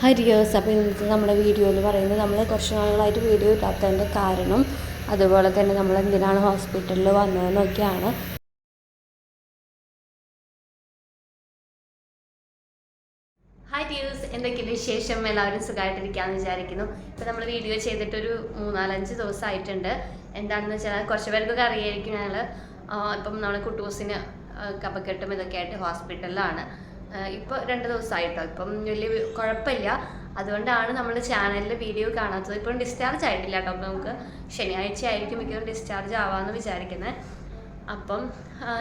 ഹരിയേഴ്സ് അപ്പോൾ ഇന്നത്തെ നമ്മുടെ വീഡിയോ എന്ന് പറയുന്നത് നമ്മൾ കുറച്ച് നാളുകളായിട്ട് വീഡിയോ ഇല്ലാത്തതിന്റെ കാരണം അതുപോലെ തന്നെ നമ്മൾ എന്തിനാണ് ഹോസ്പിറ്റലിൽ വന്നതെന്നൊക്കെയാണ്. ഹായ് ഡ്യൂസ് എന്തൊക്കെയുണ്ട് വിശേഷം? എല്ലാവരും സുഖമായിട്ടിരിക്കാമെന്ന് വിചാരിക്കുന്നു. ഇപ്പോൾ നമ്മൾ വീഡിയോ ചെയ്തിട്ടൊരു മൂന്നാലഞ്ച് ദിവസമായിട്ടുണ്ട്. എന്താണെന്ന് വെച്ചാൽ കുറച്ച് പേർക്കൊക്കെ അറിയായിരിക്കും ഞങ്ങൾ. ഇപ്പം നമ്മൾ കുട്ടൂസിന് കപ്പക്കെട്ടും ഇതൊക്കെ ആയിട്ട് ഹോസ്പിറ്റലിലാണ്. ഇപ്പോൾ രണ്ട് ദിവസമായിട്ടോ ഇപ്പം വലിയ കുഴപ്പമില്ല. അതുകൊണ്ടാണ് നമ്മൾ ചാനലിലെ വീഡിയോ കാണാത്തത്. ഇപ്പം ഡിസ്ചാർജ് ആയിട്ടില്ല കേട്ടോ. അപ്പോൾ നമുക്ക് ശനിയാഴ്ച ആയിരിക്കും മിക്കവാറും ഡിസ്ചാർജ് ആവാമെന്ന് വിചാരിക്കുന്നത് അപ്പം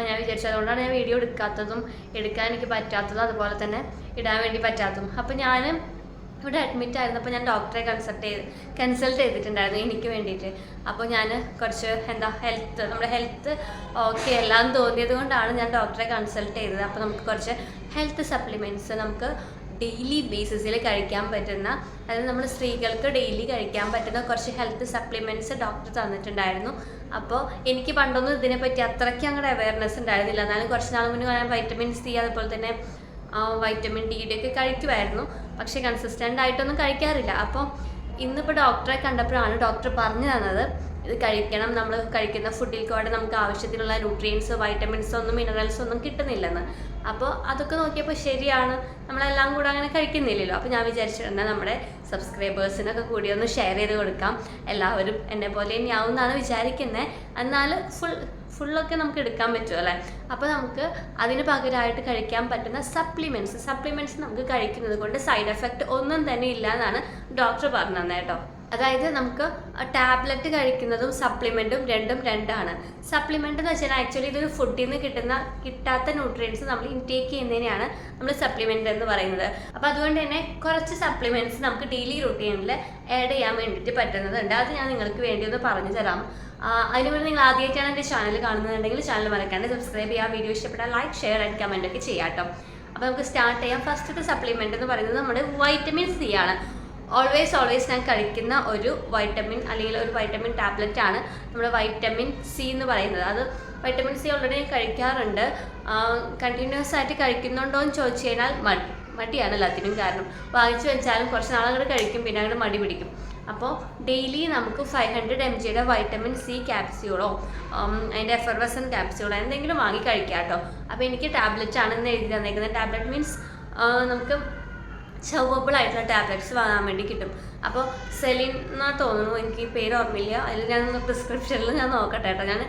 ഞാൻ വിചാരിച്ചു അതുകൊണ്ടാണ് ഞാൻ വീഡിയോ എടുക്കാത്തതും എടുക്കാൻ എനിക്ക് പറ്റാത്തതും അതുപോലെ തന്നെ ഇടാൻ വേണ്ടി പറ്റാത്തതും. അപ്പം ഞാൻ ഇവിടെ അഡ്മിറ്റ് ആയിരുന്നപ്പോൾ ഞാൻ ഡോക്ടറെ കൺസൾട്ട് ചെയ്ത് കൺസൾട്ട് ചെയ്തിട്ടുണ്ടായിരുന്നു എനിക്ക് വേണ്ടിയിട്ട്. അപ്പോൾ ഞാൻ കുറച്ച് എന്താ ഹെൽത്ത് നമ്മുടെ ഹെൽത്ത് ഓക്കെ എല്ലാം തോന്നിയത് കൊണ്ടാണ് ഞാൻ ഡോക്ടറെ കൺസൾട്ട് ചെയ്തത്. അപ്പോൾ നമുക്ക് കുറച്ച് ഹെൽത്ത് സപ്ലിമെന്റ്സ് നമുക്ക് ഡെയിലി ബേസിസിൽ കഴിക്കാൻ പറ്റുന്ന അതായത് നമ്മൾ സ്ത്രീകൾക്ക് ഡെയിലി കഴിക്കാൻ പറ്റുന്ന കുറച്ച് ഹെൽത്ത് സപ്ലിമെന്റ്സ് ഡോക്ടർ തന്നിട്ടുണ്ടായിരുന്നു. അപ്പോൾ എനിക്ക് പണ്ടൊന്നും ഇതിനെപ്പറ്റി അത്രയ്ക്ക് അങ്ങോട്ട് അവയർനെസ് ഉണ്ടായിരുന്നില്ല. എന്നാലും കുറച്ച് നാൾ മുന്നേ ഞാൻ വൈറ്റമിൻ സി അതുപോലെ തന്നെ വൈറ്റമിൻ ഡിയുടെ ഒക്കെ കഴിക്കുമായിരുന്നു പക്ഷേ കൺസിസ്റ്റന്റ് ആയിട്ടൊന്നും കഴിക്കാറില്ല. അപ്പോൾ ഇന്നിപ്പോൾ ഡോക്ടറെ കണ്ടപ്പോഴാണ് ഡോക്ടർ പറഞ്ഞു തന്നത് ഇത് കഴിക്കണം നമ്മൾ കഴിക്കുന്ന ഫുഡിൽ കൂടെ നമുക്ക് ആവശ്യത്തിനുള്ള ന്യൂട്രിയൻസ് വൈറ്റമിൻസ് ഒന്നും മിനറൽസ് ഒന്നും കിട്ടുന്നില്ലെന്ന്. അപ്പോൾ അതൊക്കെ നോക്കിയപ്പോൾ ശരിയാണ് നമ്മളെല്ലാം കൂടെ അങ്ങനെ കഴിക്കുന്നില്ലല്ലോ. അപ്പോൾ ഞാൻ വിചാരിച്ചിട്ടുണ്ട് നമ്മുടെ സബ്സ്ക്രൈബേഴ്സിനൊക്കെ കൂടി ഒന്ന് ഷെയർ ചെയ്ത് കൊടുക്കാം. എല്ലാവരും എന്നെ പോലെ തന്നെയാവും എന്നാണ് വിചാരിക്കുന്നത് എന്നാൽ ഫുൾ ഫുള്ളൊക്കെ നമുക്ക് എടുക്കാൻ പറ്റും അല്ലേ? അപ്പോൾ നമുക്ക് അതിന് പകരമായിട്ട് കഴിക്കാൻ പറ്റുന്ന സപ്ലിമെന്റ്സ് സപ്ലിമെന്റ്സ് നമുക്ക് കഴിക്കുന്നത് കൊണ്ട് സൈഡ് എഫക്റ്റ് ഒന്നും തന്നെ ഇല്ല എന്നാണ് ഡോക്ടർ പറഞ്ഞു തന്നെ കേട്ടോ. അതായത് നമുക്ക് ടാബ്ലറ്റ് കഴിക്കുന്നതും സപ്ലിമെന്റും രണ്ടും രണ്ടാണ്. സപ്ലിമെന്റ് എന്ന് വെച്ചാൽ ആക്ച്വലി ഇതൊരു ഫുഡിൽ നിന്ന് കിട്ടുന്ന കിട്ടാത്ത ന്യൂട്രിയൻസ് നമ്മൾ ഇൻടേക്ക് ചെയ്യുന്നതിനെയാണ് നമ്മൾ സപ്ലിമെന്റ് എന്ന് പറയുന്നത്. അപ്പോൾ അതുകൊണ്ട് തന്നെ കുറച്ച് സപ്ലിമെന്റ്സ് നമുക്ക് ഡെയിലി റുട്ടീനിൽ ആഡ് ചെയ്യാൻ വേണ്ടിയിട്ട് പറ്റുന്നതുണ്ട്. അത് ഞാൻ നിങ്ങൾക്ക് വേണ്ടി ഒന്ന് പറഞ്ഞു തരാം. അതിനു നിങ്ങൾ ആദ്യമായിട്ടാണ് എന്റെ ചാനൽ കാണുന്നുണ്ടെങ്കിൽ ചാനൽ മറക്കാണ്ട് സബ്സ്ക്രൈബ് ചെയ്യുക. വീഡിയോ ഇഷ്ടപ്പെട്ടാൽ ലൈക്ക് ഷെയർ ആൻഡ് കമന്റ് ഒക്കെ ചെയ്യാം കേട്ടോ അപ്പോൾ നമുക്ക് സ്റ്റാർട്ട് ചെയ്യാം. ഫസ്റ്റത്തെ സപ്ലിമെന്റ് എന്ന് പറയുന്നത് നമ്മുടെ വൈറ്റമിൻ സി ആണ്. ഓൾവേസ് ഓൾവേസ് ഞാൻ കഴിക്കുന്ന ഒരു വൈറ്റമിൻ അല്ലെങ്കിൽ ഒരു വൈറ്റമിൻ ടാബ്ലറ്റ് ആണ് നമ്മുടെ വൈറ്റമിൻ സി എന്ന് പറയുന്നത്. അത് വൈറ്റമിൻ സി ഓൾറെഡി ഞാൻ കഴിക്കാറുണ്ട്. കണ്ടിന്യൂസ് ആയിട്ട് കഴിക്കുന്നുണ്ടോ എന്ന് ചോദിച്ചു കഴിഞ്ഞാൽ മടി മടിയാണ് എല്ലാത്തിനും കാരണം. വാങ്ങിച്ചു വെച്ചാലും കുറച്ച് നാളങ്ങോട്ട് കഴിക്കും പിന്നെ അങ്ങോട്ട് മടി പിടിക്കും. അപ്പോൾ ഡെയിലി നമുക്ക് ഫൈവ് ഹൺഡ്രഡ് എം ജിയുടെ വൈറ്റമിൻ സി ക്യാപ്സ്യൂളോ അതിന്റെ എഫർവസൻ ക്യാപ്സ്യൂളോ എന്തെങ്കിലും വാങ്ങി കഴിക്കാം കേട്ടോ അപ്പോൾ എനിക്ക് ടാബ്ലറ്റ് ആണെന്ന് എഴുതി തന്നേക്കുന്നത്. ടാബ്ലറ്റ് മീൻസ് നമുക്ക് ചവബിൾ ആയിട്ടുള്ള ടാബ്ലറ്റ്സ് വാങ്ങാൻ വേണ്ടി കിട്ടും. അപ്പോൾ സെലിൻ എന്നാ തോന്നുന്നു എനിക്ക് പേര് ഓർമ്മയില്ല. അതിൽ ഞാൻ പ്രിസ്ക്രിപ്ഷനിൽ ഞാൻ നോക്കട്ടെ കേട്ടോ. ഞാൻ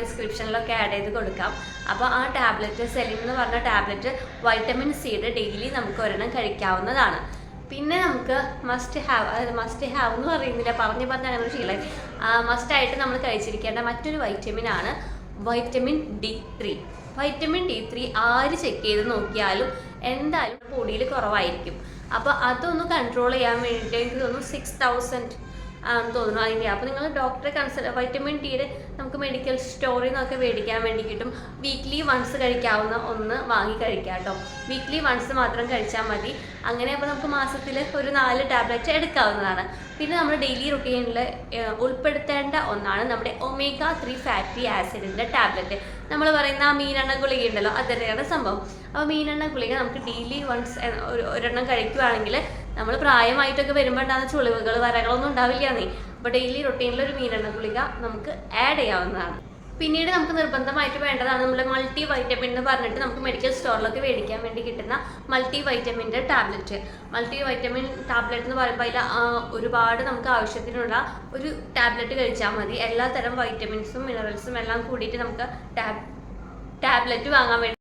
ഡിസ്ക്രിപ്ഷനിലൊക്കെ ആഡ് ചെയ്ത് കൊടുക്കാം. അപ്പോൾ ആ ടാബ്ലറ്റ് സെലിൻ എന്ന് പറഞ്ഞ ടാബ്ലറ്റ് വൈറ്റമിൻ സിയുടെ ഡെയിലി നമുക്ക് ഒരെണ്ണം കഴിക്കാവുന്നതാണ്. പിന്നെ നമുക്ക് മസ്റ്റ് ഹാവ് അതായത് മസ്റ്റ് ഹാവ് എന്ന് പറയുന്നില്ല. പറഞ്ഞ് പറഞ്ഞ് അങ്ങനെ ഒരു ശീലം മസ്റ്റായിട്ട് നമ്മൾ കഴിച്ചിരിക്കേണ്ട മറ്റൊരു വൈറ്റമിൻ ആണ് vitamin D three vitamin D three ആര് ചെക്ക് ചെയ്ത് നോക്കിയാലും എന്തായാലും ബോഡിയിൽ കുറവായിരിക്കും. അപ്പോൾ അതൊന്ന് കൺട്രോൾ ചെയ്യാൻ വേണ്ടിയിട്ട് എനിക്ക് തോന്നുന്നു സിക്സ് തൗസൻഡ് ആണെന്ന് തോന്നുന്നു അതിന്റെ. അപ്പോൾ നിങ്ങൾ ഡോക്ടറെ കൺസൾട്ട് വൈറ്റമിൻ ഡിയുടെ നമുക്ക് മെഡിക്കൽ സ്റ്റോറിൽ നിന്നൊക്കെ മേടിക്കാൻ വേണ്ടി കിട്ടും. വീക്ക്ലി വൺസ് കഴിക്കാവുന്ന ഒന്ന് വാങ്ങി കഴിക്കാം കേട്ടോ. വീക്ക്ലി വൺസ് മാത്രം കഴിച്ചാൽ മതി. അങ്ങനെ അപ്പോൾ നമുക്ക് മാസത്തിൽ ഒരു നാല് ടാബ്ലറ്റ് എടുക്കാവുന്നതാണ്. പിന്നെ നമ്മുടെ ഡെയിലി റുട്ടീനിൽ ഉൾപ്പെടുത്തേണ്ട ഒന്നാണ് നമ്മുടെ ഒമേഗ ത്രീ ഫാറ്റി ആസിഡിന്റെ ടാബ്ലറ്റ് നമ്മൾ പറയുന്ന ആ മീനെണ്ണ ഗുളിക ഉണ്ടല്ലോ അത് തന്നെയാണ് സംഭവം. അപ്പോൾ മീനെണ്ണ ഗുളിക നമുക്ക് ഡെയിലി വൺസ് ഒരു ഒരെണ്ണം കഴിക്കുവാണെങ്കിൽ നമ്മൾ പ്രായമായിട്ടൊക്കെ വരുമ്പോൾ ഉണ്ടാകുന്ന ചുളിവുകൾ വരകളൊന്നും ഉണ്ടാവില്ല നീ അപ്പോൾ ഡെയിലി റൊട്ടീനിൽ ഒരു മീനെണ്ണ ഗുളിക നമുക്ക് ആഡ് ചെയ്യാവുന്നതാണ്. പിന്നീട് നമുക്ക് നിർബന്ധമായിട്ട് വേണ്ടതാണ് നമ്മൾ മൾട്ടി വൈറ്റമിൻ എന്ന് പറഞ്ഞിട്ട് നമുക്ക് മെഡിക്കൽ സ്റ്റോറിലൊക്കെ മേടിക്കാൻ വേണ്ടി കിട്ടുന്ന മൾട്ടി വൈറ്റമിന്റെ ടാബ്ലറ്റ് മൾട്ടി വൈറ്റമിൻ ടാബ്ലറ്റ് എന്ന് പറയുമ്പോൾ അതിൽ ഒരുപാട് നമുക്ക് ആവശ്യത്തിനുള്ള ഒരു ടാബ്ലറ്റ് കഴിച്ചാൽ മതി. എല്ലാ തരം വൈറ്റമിൻസും മിനറൽസും എല്ലാം കൂടിയിട്ട് നമുക്ക് ടാബ് ടാബ്ലറ്റ് വാങ്ങാൻ വേണ്ടി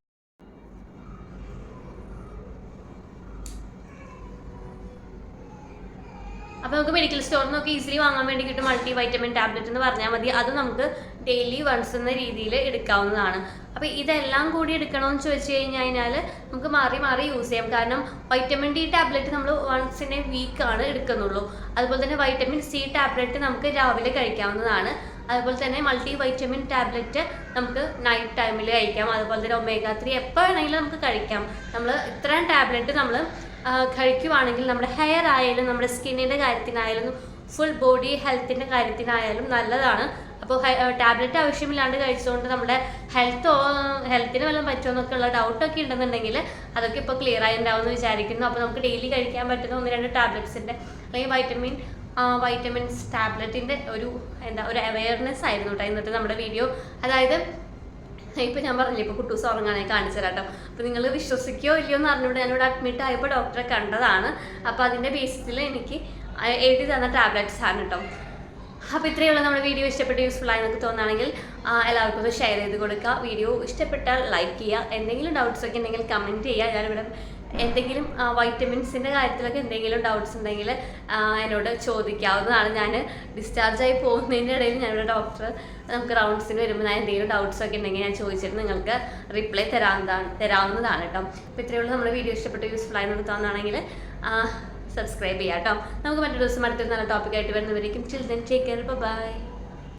അപ്പോൾ നമുക്ക് മെഡിക്കൽ സ്റ്റോറിൽ നിന്നൊക്കെ ഈസിലി വാങ്ങാൻ വേണ്ടി കിട്ടും മൾട്ടി വൈറ്റമിൻ ടാബ്ലറ്റ് എന്ന് പറഞ്ഞാൽ മതി. അത് നമുക്ക് ഡെയിലി വൺസ് എന്ന രീതിയിൽ എടുക്കാവുന്നതാണ്. അപ്പോൾ ഇതെല്ലാം കൂടി എടുക്കണമെന്ന് ചോദിച്ചു കഴിഞ്ഞ് കഴിഞ്ഞാൽ നമുക്ക് മാറി മാറി യൂസ് ചെയ്യാം. കാരണം വൈറ്റമിൻ ഡി ടാബ്ലറ്റ് നമ്മൾ വൺസ് ഇൻ എ വീക്ക് ആണ് എടുക്കുന്നുള്ളൂ. അതുപോലെ തന്നെ വൈറ്റമിൻ സി ടാബ്ലറ്റ് നമുക്ക് രാവിലെ കഴിക്കാവുന്നതാണ്. അതുപോലെ തന്നെ മൾട്ടി വൈറ്റമിൻ ടാബ്ലറ്റ് നമുക്ക് നൈറ്റ് ടൈമിൽ കഴിക്കാം. അതുപോലെ തന്നെ ഒമേഗ ത്രീ എപ്പോൾ വേണമെങ്കിലും നമുക്ക് കഴിക്കാം. നമ്മൾ ഇത്രയും ടാബ്ലറ്റ് നമ്മൾ കഴിക്കുവാണെങ്കിൽ നമ്മുടെ ഹെയർ ആയാലും നമ്മുടെ സ്കിന്നിന്റെ കാര്യത്തിനായാലും ഫുൾ ബോഡി ഹെൽത്തിന്റെ കാര്യത്തിനായാലും നല്ലതാണ്. അപ്പോൾ ടാബ്ലറ്റ് ആവശ്യമില്ലാണ്ട് കഴിച്ചുകൊണ്ട് നമ്മുടെ ഹെൽത്തോ ഹെൽത്തിന് വല്ലതും പറ്റുമോ എന്നൊക്കെ ഉള്ള ഡൗട്ടൊക്കെ ഉണ്ടെന്നുണ്ടെങ്കിൽ അതൊക്കെ ഇപ്പോൾ ക്ലിയർ ആയിട്ടുണ്ടാവും എന്ന് വിചാരിക്കുന്നു. അപ്പോൾ നമുക്ക് ഡെയിലി കഴിക്കാൻ പറ്റുന്ന ഒന്ന് രണ്ട് ടാബ്ലറ്റ്സിന്റെ അല്ലെങ്കിൽ വൈറ്റമിൻ വൈറ്റമിൻസ് ടാബ്ലറ്റിന്റെ ഒരു എന്താ ഒരു അവയർനെസ് ആയിരുന്നു കേട്ടോ ഇന്നത്തെ നമ്മുടെ വീഡിയോ അതായത് ഇപ്പം ഞാൻ പറഞ്ഞില്ലേ ഇപ്പോൾ കുട്ടൂസ് ഉറങ്ങാനായി കാണിച്ചു കേട്ടോ അപ്പോൾ നിങ്ങൾ വിശ്വസിക്കുകയോ ഇല്ലയോ എന്ന് അറിഞ്ഞുകൊണ്ട് ഞാനിവിടെ അഡ്മിറ്റ് ആയപ്പോൾ ഡോക്ടറെ കണ്ടതാണ്. അപ്പോൾ അതിന്റെ ബേസിസിൽ എനിക്ക് എഴുതി തന്ന ടാബ്ലറ്റ്സ് ആണ് കേട്ടോ. അപ്പോൾ ഇത്രയുള്ള നമ്മുടെ വീഡിയോ ഇഷ്ടപ്പെട്ട് യൂസ്ഫുൾ ആയി നമുക്ക് തോന്നുകയാണെങ്കിൽ എല്ലാവർക്കും ഷെയർ ചെയ്ത് കൊടുക്കുക. വീഡിയോ ഇഷ്ടപ്പെട്ടാൽ ലൈക്ക് ചെയ്യുക. എന്തെങ്കിലും ഡൗട്ട്സ് ഒക്കെ ഉണ്ടെങ്കിൽ കമന്റ് ചെയ്യുക. ഞാനിവിടെ എന്തെങ്കിലും വൈറ്റമിൻസിന്റെ കാര്യത്തിലൊക്കെ എന്തെങ്കിലും ഡൗട്ട്സ് ഉണ്ടെങ്കിൽ എന്നോട് ചോദിക്കാവുന്നതാണ്. ഞാൻ ഡിസ്ചാർജ് ആയി പോകുന്നതിന്റെ ഇടയിൽ ഞാനിവിടെ ഡോക്ടർ നമുക്ക് റൗണ്ട്സിന് വരുമ്പോൾ ഞാൻ എന്തെങ്കിലും ഡൗട്ട്സ് ഒക്കെ ഉണ്ടെങ്കിൽ ഞാൻ ചോദിച്ചിട്ട് നിങ്ങൾക്ക് റിപ്ലൈ തരാവുന്നതാണ് തരാവുന്നതാണ് കേട്ടോ. അപ്പോൾ ഇത്രയുള്ള നമ്മുടെ വീഡിയോ ഇഷ്ടപ്പെട്ട് യൂസ്ഫുൾ ആയി നമുക്ക് തോന്നുകയാണെങ്കിൽ സബ്സ്ക്രൈബ് ചെയ്യാം കേട്ടോ. നമുക്ക് മറ്റൊരു ദിവസം അടുത്തൊരു നല്ല ടോപ്പിക്കായിട്ട് വരുന്നവരേക്കും. Children take care bye